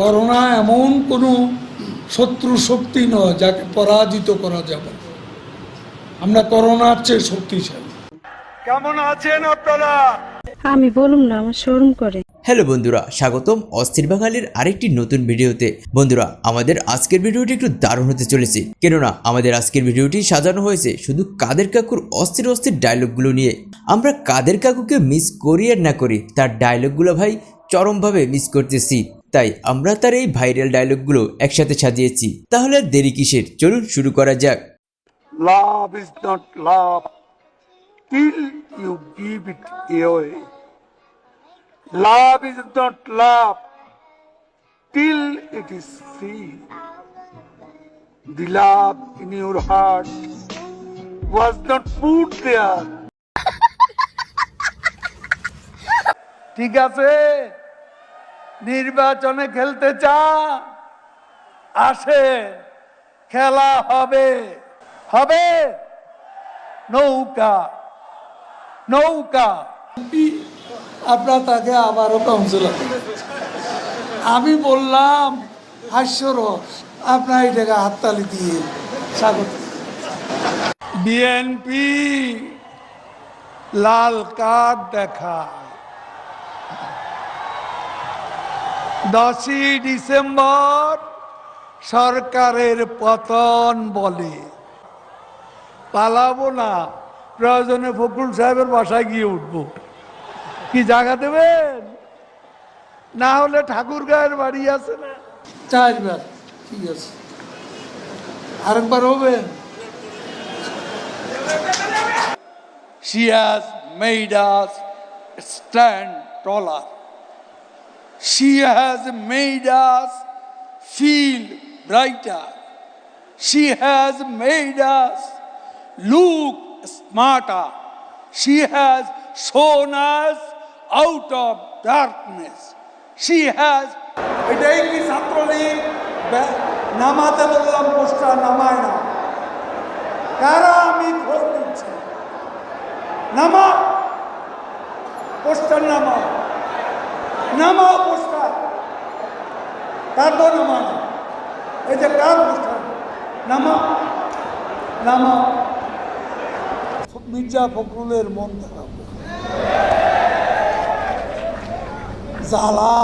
Corona এমন কোনো শত্রু শক্তি নয় যাকে পরাজিত করা যাবে। আমরা করোনার চেয়ে শক্তিশালী। কেমন আছেন আপনারা? আমি বলুম না আমার শোরুম করে। হ্যালো বন্ধুরা স্বাগতম অস্থির বাঙালির আরেকটি নতুন ভিডিওতে। বন্ধুরা আমাদের আজকের ভিডিওটি একটু দারুণ হতে চলেছে। কেননা আমাদের আজকের ভিডিওটি সাজানো হয়েছে শুধু কাদের কাকুর অস্থির অস্থির ডায়লগগুলো নিয়ে। আমরা কাদের কাকুকে মিস করি আর না করি তার ডায়লগগুলো ভাই চরমভাবে মিস করতেছি। তাই আমরা তার এই ভাইরাল ডায়লগগুলো একসাথে সাজিয়েছি। তাহলে দেরি কিসের? চলুন শুরু করা যাক। Love is not love till you give it away love is not love till it is free the love in your heart was not put there ঠিক আছে? নির্বাচনে খেলতে চান আসে খেলা হবে। হবে? নৌকা। নৌকা। আপনার তাকে আবারও কাউন্সিলর আমি বললাম হাস্যরস আপনার এটাকে হাততালি দিয়ে স্বাগত। বিএনপি লাল কার্ড দেখা দশই ডিসেম্বর সরকারের পতন বলে। পালাবো না। প্রয়োজনে ফখরুল সাহেবের বাসায় গিয়ে উঠবো। কি জায়গা দেবেন? না হলে ঠাকুর গায়ের বাড়ি আছে না। চারবার ঠিক আছে। আরেকবার হবেন She has made us stand taller. She has made us feel brighter. She has made us look smarter. She has shown us out of darkness. She has এটাই কি ছাত্রলীগ বে- নামাতে বললাম পোস্টার নামায় না কারা আমি খোঁজ নিচ্ছি নামা পোস্টার নামা কার তো নামা না। এই যে কার পোস্টার নামা নামা। মির্জা ফখরুলের মন খারাপ। জ্বালা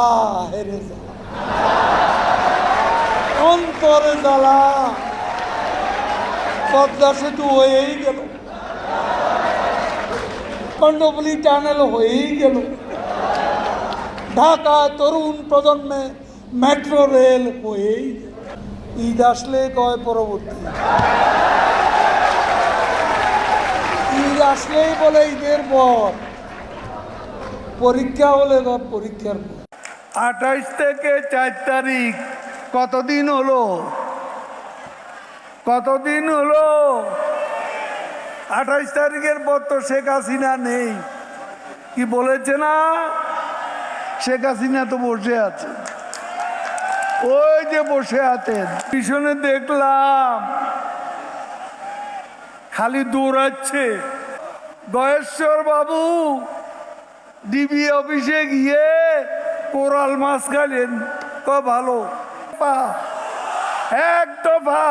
হেরে জ্বালা অন্তরে জ্বালা। পদ্মা সেতু হয়েই গেল। কণ্ডবলি টানেল হয়েই গেল। ঢাকা তরুণ প্রজন্মে মেট্রো রেল হয়েই। ঈদ আসলে কয় পরবর্তী? ঈদ আসলেই বলে ঈদের পর। পরীক্ষা হলে বা পরীক্ষার পর? আঠাইশ থেকে চার তারিখ। কতদিন হলো? কতদিন হলো? আঠাইশ তারিখের পর তো শেখ হাসিনা নেই। কি বলেছে না? শেখ হাসিনা তো বসে আছে। ওই যে বসে আছেন। পিছনে দেখলাম, খালি দৌড়াচ্ছে। গয়েশ্বর বাবু, ডিবি অফিসে গিয়ে কোরাল মাছ খাইলেন। ক, ভালো? এক দফা,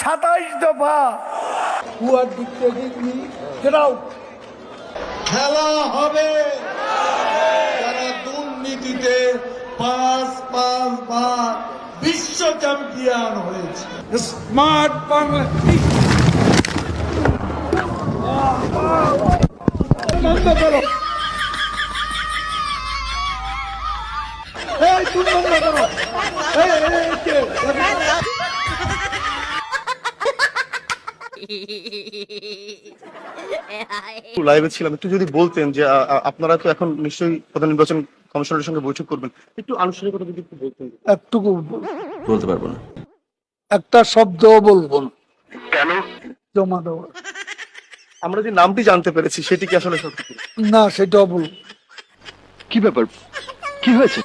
সাতাইশ দফা। আউট খেলা হবে! দুর্নীতিতে পাঁচ পাঁচ বার বিশ্ব চ্যাম্পিয়ন হয়েছে। স্মার্ট বাংলা। বন্ধ করো এই তুমি বন্ধ করো। এই, এই, এই, কে? লাইভে ছিলাম একটু যদি বলতেন যে আপনারা তো এখন নিশ্চয়ই প্রধান নির্বাচন কমিশনারের সঙ্গে বৈঠক করবেন। একটু আনুষ্ঠানিকতা যদি একটু বলতেন। একটুকু বলতে পারব না। একটা শব্দ বলব না। কেন? জমা দেওয়া। আমরা যে নামটি জানতে পেরেছি সেটি কি আসলে সত্যি? না সেটাও বলব। কি ব্যাপার? কি হয়েছে?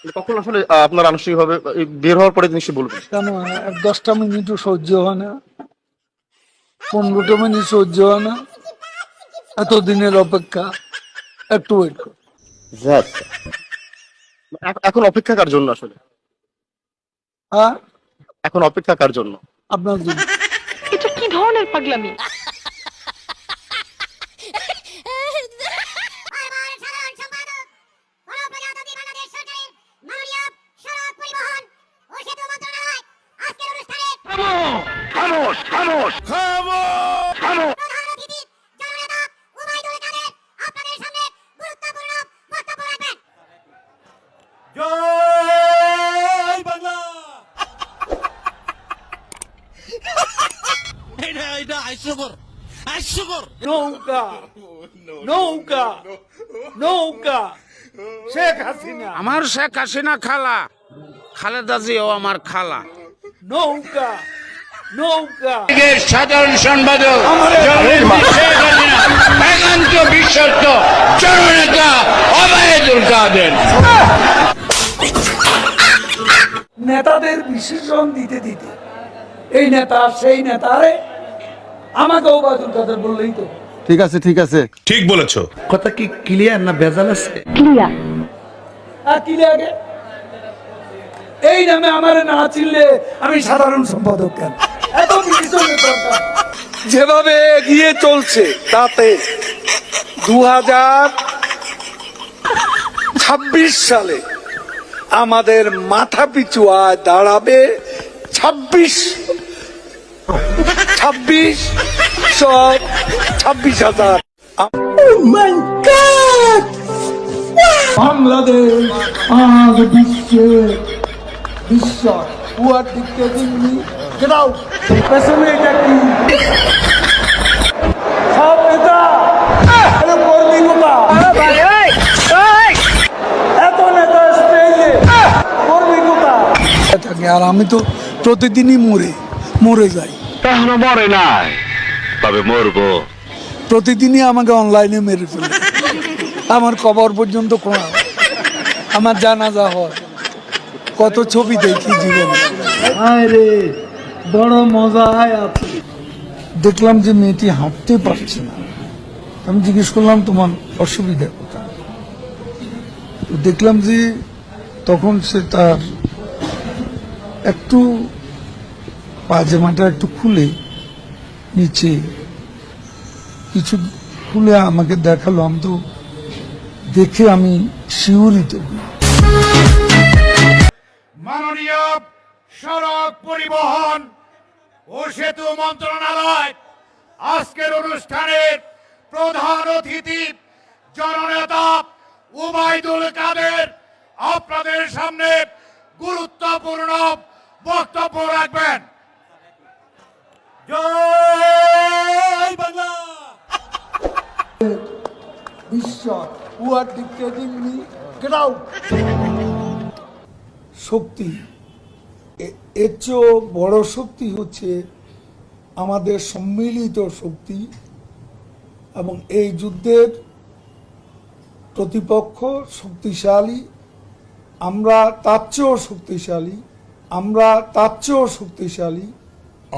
মানে কখন আসলে আপনার আনুষ্ঠানিকভাবে এই বের হওয়ার পরে নিশ্চয়ই বলবেন? কেন? এক দশটা মিনিটও সহ্য হয় না। পনেরোটা মিনিট সহ্য হয় না। এত দিনের অপেক্ষা। একটু ওয়েট কর। এখন অপেক্ষা কার জন্য আসলে? হ্যাঁ? এখন অপেক্ষা কার জন্য? আপনার জন্য। এটা কি ধরনের পাগলামি? নৌকা নৌকা নৌকা শেখ হাসিনা। আমার শেখ হাসিনা খালা। খালেদা জিও আমার খালা। নৌকা নৌকা। সাধারণ সম্পাদক শেখ হাসিনা একান্ত বিশ্বস্ত জননেতা অবায়দুল কাদের। নেতাদের বিশেষণ দিতে দিতে এই নেতা সেই নেতা আরে আমাকে ওবায়দুল কাদের বললেই তো। ঠিক আছে ঠিক আছে। ঠিক বলেছ। কথা কি ক্লিয়ার না ভেজাল আছে? ক্লিয়ার আর কি লাগে এই নামে আমার না চিনলে আমি সাধারণ সম্পাদক কেন? এত দরকার। যেভাবে এগিয়ে চলছে তাতে দু হাজার ছাব্বিশ সালে আমাদের মাথা পিছু আয় দাঁড়াবে ছাব্বিশ। ছাব্বিশ সব ছাব্বিশ হাজার। বাংলাদেশ আজ বিশ্বের বিশ্ব কুয়ার দিককে দিননি গেটাও পেছনে এটা কি? সব নেতা। আরে কর্মী কোথা এত নেতা স্টেজে কর্মী কোথা আর আমি তো প্রতিদিনই মরে মরে যাই। এখনও মরে নাই। তবে মরবো। প্রতিদিনই আমাকে অনলাইনে মেরে ফেলে। আমার কবর পর্যন্ত হয়। আমার জানাজা হয়। কত ছবি দেখি জীবনে। রে বড় মজায় আছে দেখলাম যে মেয়েটি হাঁটতে পারছে না। আমি জিজ্ঞেস করলাম তোমার অসুবিধা কোথায়? দেখলাম যে তখন সে তার একটু পাজামাটা একটু খুলে, নিচে কিছু খুলে আমাকে দেখাল, আমি তো দেখে আমি শিউরিত। মাননীয় সড়ক পরিবহন ও সেতু মন্ত্রণালয়, আজকের অনুষ্ঠানের প্রধান অতিথি, জননেতা উবাইদুল কাদের, আপনাদের সামনে গুরুত্বপূর্ণ বক্তব্য রাখবেন জয় বাংলা। বিশ্ব গেট আউট শক্তি। এর চেয়েও বড় শক্তি হচ্ছে আমাদের সম্মিলিত শক্তি এবং এই যুদ্ধের প্রতিপক্ষ শক্তিশালী। আমরা তার চেয়েও শক্তিশালী। আমরা তার চেয়েও শক্তিশালী।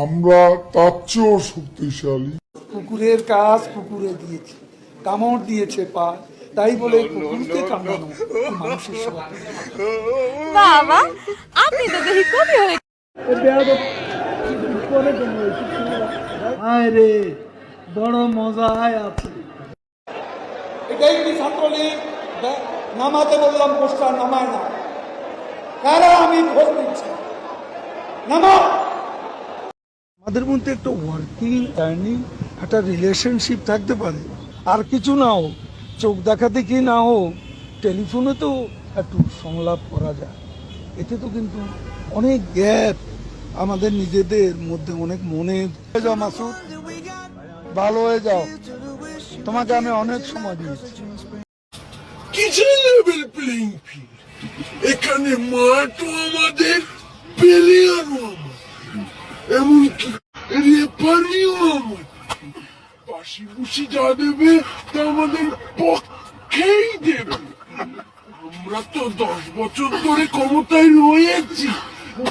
আমরা তার চেয়েও শক্তিশালী। কুকুরের কাজ কুকুরে দিয়েছে কামড় দিয়েছে পা তাই বলে কুকুরকে কামড়ানো মানুষের বাবা আপনি তো দেখি কবি হয়ে হায় রে বড় মজায় আছে। এটাই কি ছাত্রলীগ? নামাতে বললাম পোস্টার নামায় না। কারা আমি ভোট দিচ্ছি? নামা আমাদের মধ্যে একটা ওয়ার্কিং টার্নিং একটা রিলেশনশিপ থাকতে পারে। আর কিছু না হোক, চোখ দেখা দেখি না হোক টেলিফোনে তো একটু সংলাপ করা যায়। এতে তো কিন্তু অনেক গ্যাপ আমাদের নিজেদের মধ্যে, অনেক মনে। যাও মাসুদ, ভালো হয়ে যাও। তোমাকে আমি অনেক সময় দিয়েছি। ফিল্ড এখানে মাঠও আমাদের এমনকি আমার পাশি পুষি যা দেবে তা আমাদের পক্ষেই দেবে আমরা তো দশ বছর ধরে ক্ষমতায় রয়েছি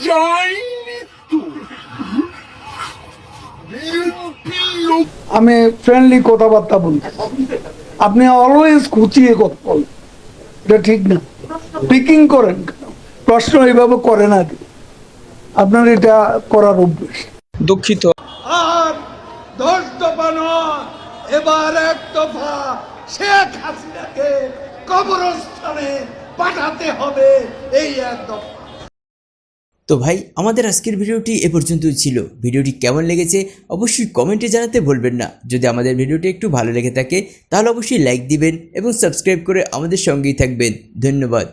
যাইনি তো আমি ফ্রেন্ডলি কথাবার্তা বলি আপনি অলওয়েজ খুঁচিয়ে কথা বলেন। এটা ঠিক না। পিকিং করেন? প্রশ্ন এইভাবে করে না আপনার এটা করার অভ্যেস। দুঃখিত। আর দশ দফা নয় এবার এক দফা শেখ হাসিনাকে কবরস্থানে পাঠাতে হবে এই এক দফা। তো ভাই আমাদের আজকের ভিডিওটি এ পর্যন্তই ছিল। ভিডিওটি কেমন লেগেছে অবশ্যই কমেন্টে জানাতে ভুলবেন না। যদি আমাদের ভিডিওটি একটু ভালো লেগে থাকে তাহলে অবশ্যই লাইক দিবেন এবং সাবস্ক্রাইব করে আমাদের সঙ্গেই থাকবেন। ধন্যবাদ।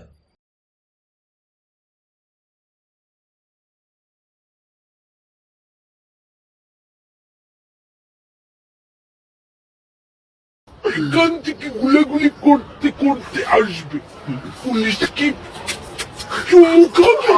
এখান থেকে গুলাগুলি করতে করতে আসবে। পুলিশ কি চুমু খাবে?